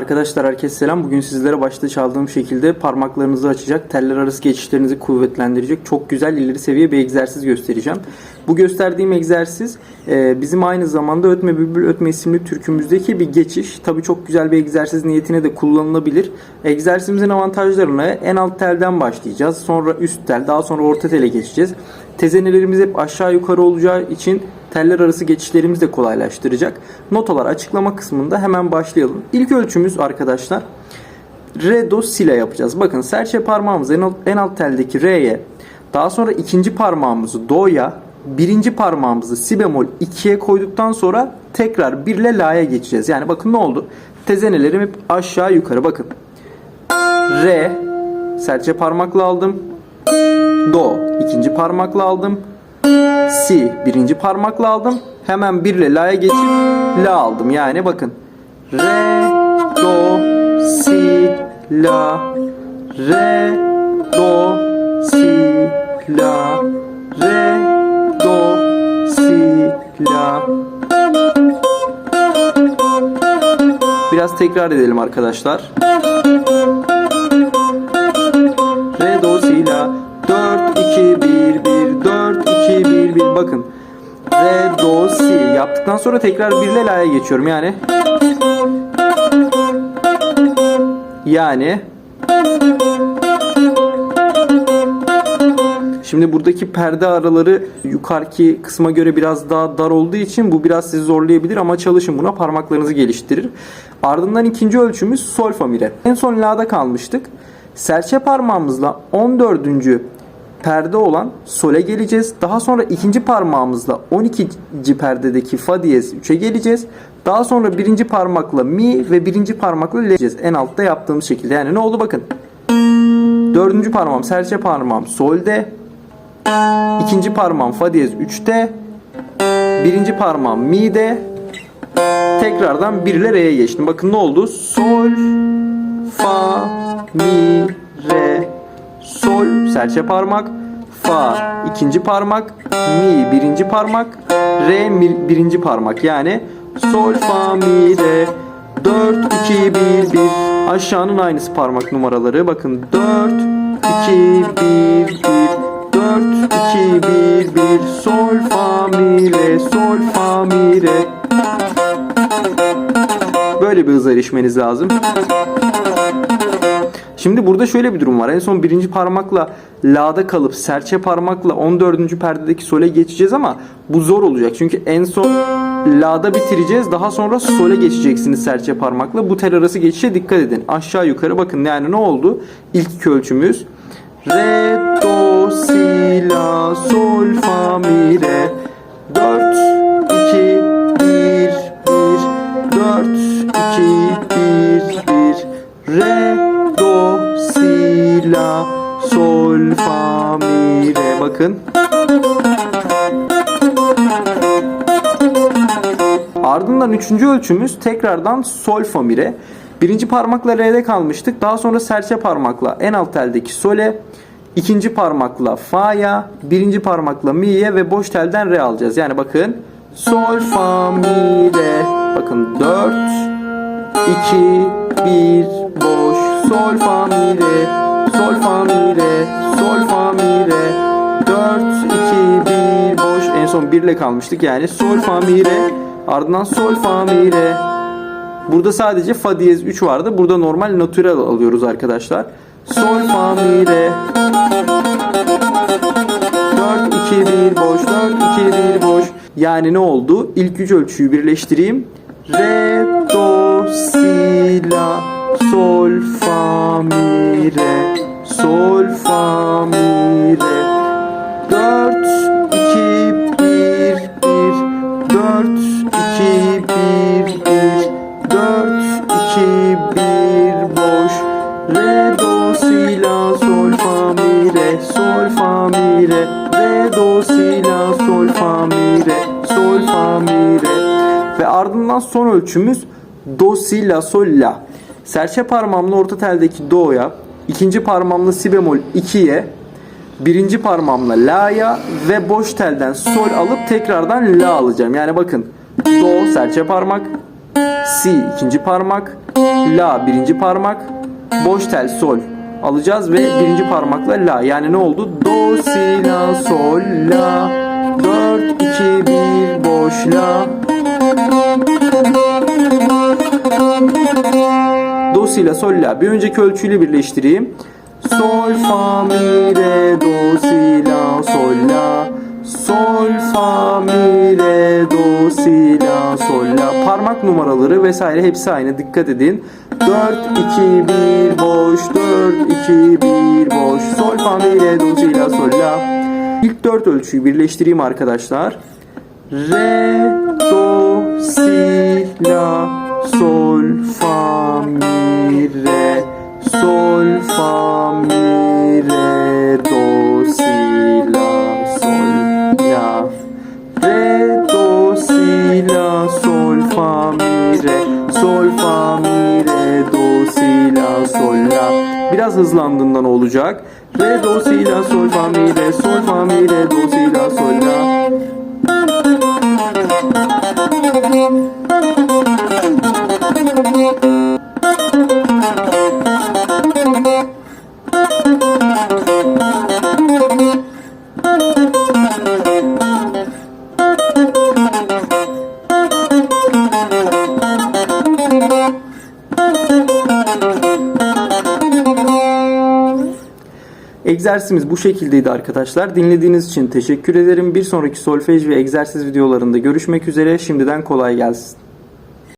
Arkadaşlar herkese selam. Bugün sizlere başta çaldığım şekilde parmaklarınızı açacak, teller arası geçişlerinizi kuvvetlendirecek çok güzel ileri seviye bir egzersiz göstereceğim. Bu gösterdiğim egzersiz e, bizim aynı zamanda Ötme Bülbül Ötme isimli türkümüzdeki bir geçiş. Tabii çok güzel bir egzersiz niyetine de kullanılabilir. Egzersizimizin avantajlarına en alt telden başlayacağız. Sonra üst tel, daha sonra orta tele geçeceğiz. Tezenelerimiz hep aşağı yukarı olacağı için teller arası geçişlerimizi de kolaylaştıracak. Notalar açıklama kısmında hemen başlayalım. İlk ölçümüz arkadaşlar re do si ile yapacağız. Bakın serçe parmağımızı en alt, en alt teldeki re'ye daha sonra ikinci parmağımızı do'ya birinci parmağımızı si bemol 2'ye koyduktan sonra tekrar 1 ile la'ya geçeceğiz. Yani bakın ne oldu? Tezenelerim hep aşağı yukarı bakın. Re serçe parmakla aldım. Do ikinci parmakla aldım. Si birinci parmakla aldım. Hemen bir ile la'ya geçip la aldım. Yani bakın. Re, do, si, la. Re, do, si, la. Biraz tekrar edelim arkadaşlar. Re, do, si, la. 4, 2, 1, 1, 4, 2, 1, 1. Bakın. Re, do, si. Yaptıktan sonra tekrar 1 ile la'ya geçiyorum. Yani. Yani. Şimdi buradaki perde araları yukarıki kısma göre biraz daha dar olduğu için bu biraz sizi zorlayabilir ama çalışın buna parmaklarınızı geliştirir. Ardından ikinci ölçümüz sol fa mi re. En son la'da kalmıştık. Serçe parmağımızla 14. perde olan sole geleceğiz. Daha sonra ikinci parmağımızla 12. perdedeki fa diyez 3'e geleceğiz. Daha sonra birinci parmakla mi ve birinci parmakla le. En altta yaptığımız şekilde. Yani ne oldu bakın. Dördüncü parmağım serçe parmağım solde. İkinci parmağım fa diyez 3'te. Birinci parmağım mi'de. Tekrardan 1 ile re'ye geçtim. Bakın ne oldu? Sol, fa, mi, re, sol, serçe parmak, fa, ikinci parmak, mi, birinci parmak, re, mi, birinci parmak. Yani sol, fa, mi, re, 4, 2, 1, 1. Aşağının aynısı parmak numaraları. Bakın 4, 2, 1, 1. 4, 2, 1, 1. Sol, fa, mi, re, sol, fa, mi, re. Böyle bir hıza erişmeniz lazım. Şimdi burada şöyle bir durum var. En son birinci parmakla la'da kalıp serçe parmakla 14. perdedeki sole geçeceğiz ama bu zor olacak. Çünkü en son la'da bitireceğiz. Daha sonra sole geçeceksiniz serçe parmakla. Bu tel arası geçişe dikkat edin. Aşağı yukarı bakın yani ne oldu? İlk iki ölçümüz. Re, do, si, la, sol, fa, mi, re. 4, 2, 1, 1. 4, 2, 1, 1. Re, do, si, la, sol, fa, mi, re. Bakın. Ardından üçüncü ölçümüz tekrardan sol fa mi re. Birinci parmakla re'de kalmıştık. Daha sonra serçe parmakla en alt teldeki sole, ikinci parmakla fa'ya, birinci parmakla mi'ye ve boş telden re alacağız. Yani bakın sol fa mi re. Bakın 4 2 1 boş sol fa mi re. Sol fa mi re. Sol fa mi re. 4 2 1 boş en son 1 ile kalmıştık. Yani sol fa mi re. Ardından sol fa mi re. Burada sadece fa diyez 3 vardı. Burada normal natural alıyoruz arkadaşlar. Sol fa mi re. 4 2 1 boş 4 2 1 boş. Yani ne oldu? İlk üç ölçüyü birleştireyim. Re do si la sol fa mi re sol fa mi re 4 re re do si la sol fa mi re sol fa mi re ve ardından son ölçümüz do si la sol la. Serçe parmağımla orta teldeki do'ya, ikinci parmağımla si bemol 2'ye, birinci parmağımla la'ya ve boş telden sol alıp tekrardan la alacağım. Yani bakın do serçe parmak, si ikinci parmak, la birinci parmak, boş tel sol alacağız ve birinci parmakla la. Yani ne oldu? Do si la sol la. 4 2 1 boş la. Do si la sol la. Bir önceki ölçüyle birleştireyim. Sol fa mi re do si la sol la. Sol fa mi re do si la sol la parmak numaraları vesaire hepsi aynı. Dikkat edin. 4 2 1 boş. 4 2 1 boş. Sol fa mi re do si la sol la İlk 4 ölçüyü birleştireyim arkadaşlar. Re do si la sol fa mi re. Sol fa mi re do si la sol la hızlandığından olacak. Re do si la sol fa mi re sol fa mi re do si la sol la Egzersizimiz bu şekildeydi arkadaşlar. Dinlediğiniz için teşekkür ederim. Bir sonraki solfej ve egzersiz videolarında görüşmek üzere. Şimdiden kolay gelsin.